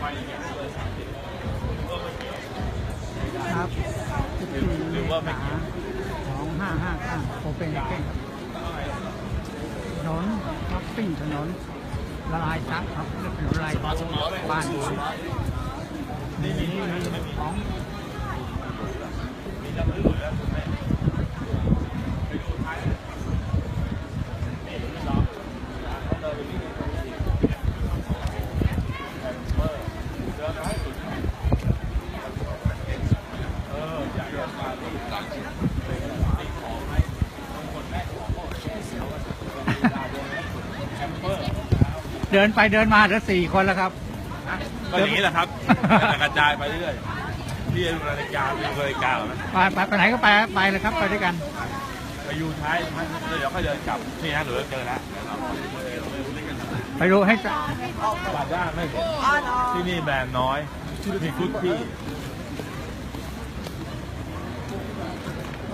ครับ14เมษายน2555โอเปนเก้งถนนท็อปปิ้งถนนละลายซับครับเรียกถนนละลายซับบ้านนี้นี่มีของ เดินไปเดินมาเหลือสี่คนแล้วครับ ก็อย่างนี้แหละครับกระจายไปเรื่อยที่ดูนาฬิกาดูนาฬิกาเหรอไหมไปไปไปไหนก็ไปไปเลยครับไปด้วยกันไปอยู่ท้ายมันเดี๋ยวค่อยเดินกลับนี่ฮะเหลือเจอแล้วไปดูให้จะบาด้าไม่เห็นที่นี่แบรนด์น้อยมีฟุตที่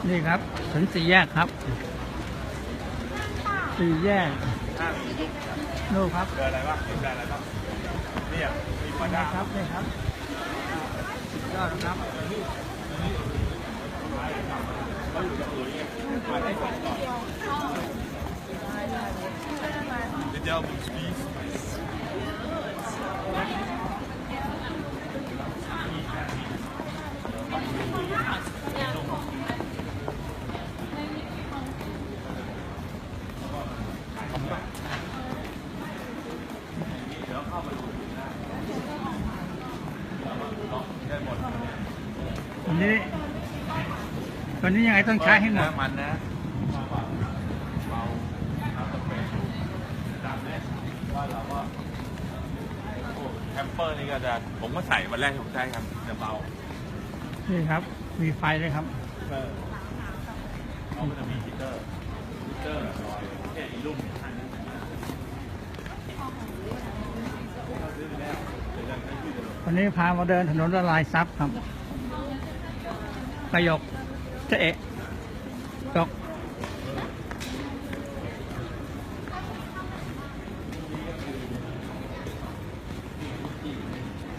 นี่ครับถึงสี่แยกครับ สี่แยกนู่ครับเจออะไรบ้างเห็นแบรนด์อะไรบ้างนี่ยมีบาด้าครับนี่ครับสุดยอดครับเดี๋ยวผมสปี สวันนี้วันนี้ยังไงต้องใช้ให้หมดน้ำมันนะเบาน้ำตะเปนดำเนี่ยว่าเราก็โอ้แคมเปอร์นี่ก็จะผมก็ใส่วันแรกที่ผมใช้ครับจะเบานี่ครับ มีไฟเลยครับเออเขาก็จะมีฮีตเตอร์ฮีตเตอร์ลอยแค่อีลุ่มเนี่ยอันนั้นซื้อไปแล้วเดี๋ยวจะให้ชื่อเดิมวันนี้พามาเดินถนนละลายซับครับ ประโยคเจะเอะยก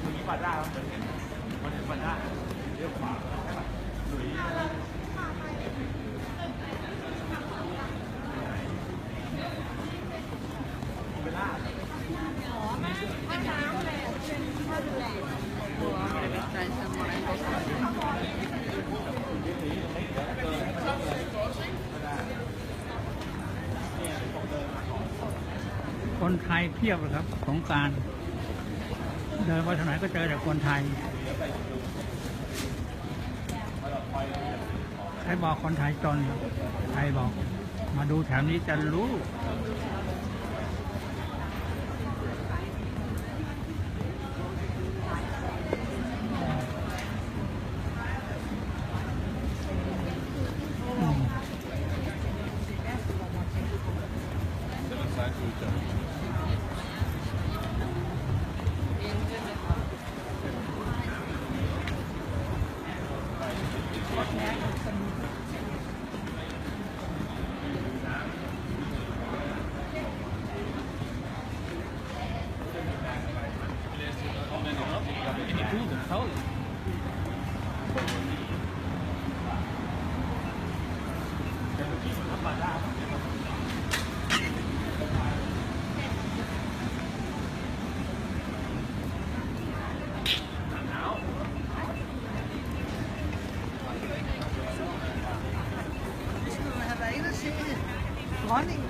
ทีนี้ปาด้าครับเหมือนเห็นมันเห็นปาด้าเรียกขวาใช่ป่ะหลุยเคนไทยเพียบเลยครับสงการ เดินไปทางไหนก็เจอแต่คนไทยใครบอกคนไทยจนครับไทยบอก มาดูแถวนี้จะรู้ อืม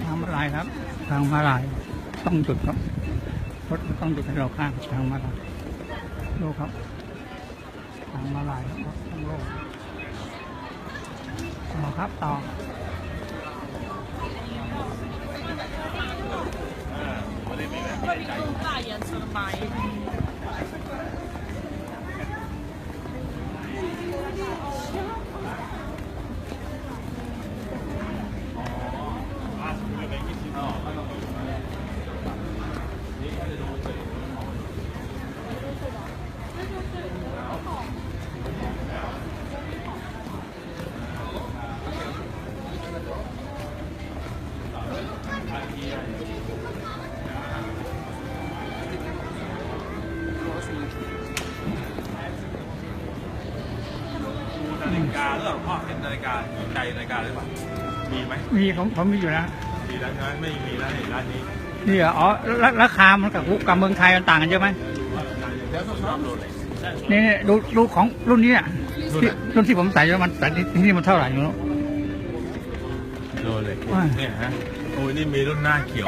ทางมาลายครับ ทางมาลาย ต้องจุดครับรถต้องจุดให้เราข้ามทางมาลายโลครับ ทางมาลายครับต้องโลต่อครับต่อไม่ได้ไม่ได้ใจ นาฬิกาหรือเปล่าพ่อเห็นนาฬิกาใจนาฬิกาหรือเปล่ามีไหมมีผมผมมีอยู่นะมีร้านนั้นไม่มีร้านไหนร้านนี้นี่เหรออ๋อราราคามันกับกับเมืองไทยมันต่างกันเยอะไหมแล้วต้องชอบโรเล็กนี่นี่ดูดูของรุ่นนี้อะที่รุ่นที่ผมใส่อยู่มันแต่ที่นี่มันเท่าไหร่ไม่รู้โรเล็กว่าเนี่ยฮะโอ้ยนี่มีรุ่นหน้าเขียว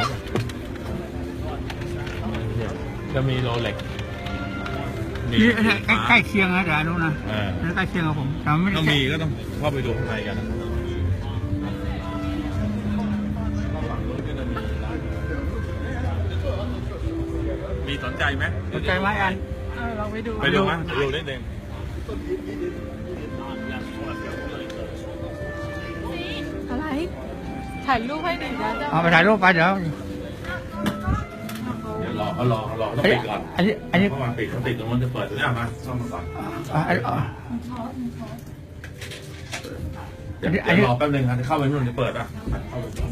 เนี่ยจะมีโรเล็ก นี่อันเนี้ยใกล้ใกล้เคียงนะแต่อันนู้นนะเอออันนี้ใกล้เคียงกับผมแต่มันไม่ต้ได้องมีก็ต้องเข้าไปดูข้างในกันมีสนใจไหมสนใจไหมอันเออเราไปดูไปดูไหมไปดูนิดนึงอะไรถ่ายรูปให้หน่อยนะจ๊ะเอาไปถ่ายรูปไปเดี๋ยว เดี๋ยวรอเขารอเขารอต้องไอ้ปิดก่อนอันนี้อันนี้เพราะว่าปิดเขาติดตรงนั้นจะเปิดตัวนี้มาซ่อมมาก่อนอะอันอะเดี๋ยวเดี๋ยวรอแป๊บนึงครับเข้าไปนู่นจะเปิดอะเข้าไปก่อน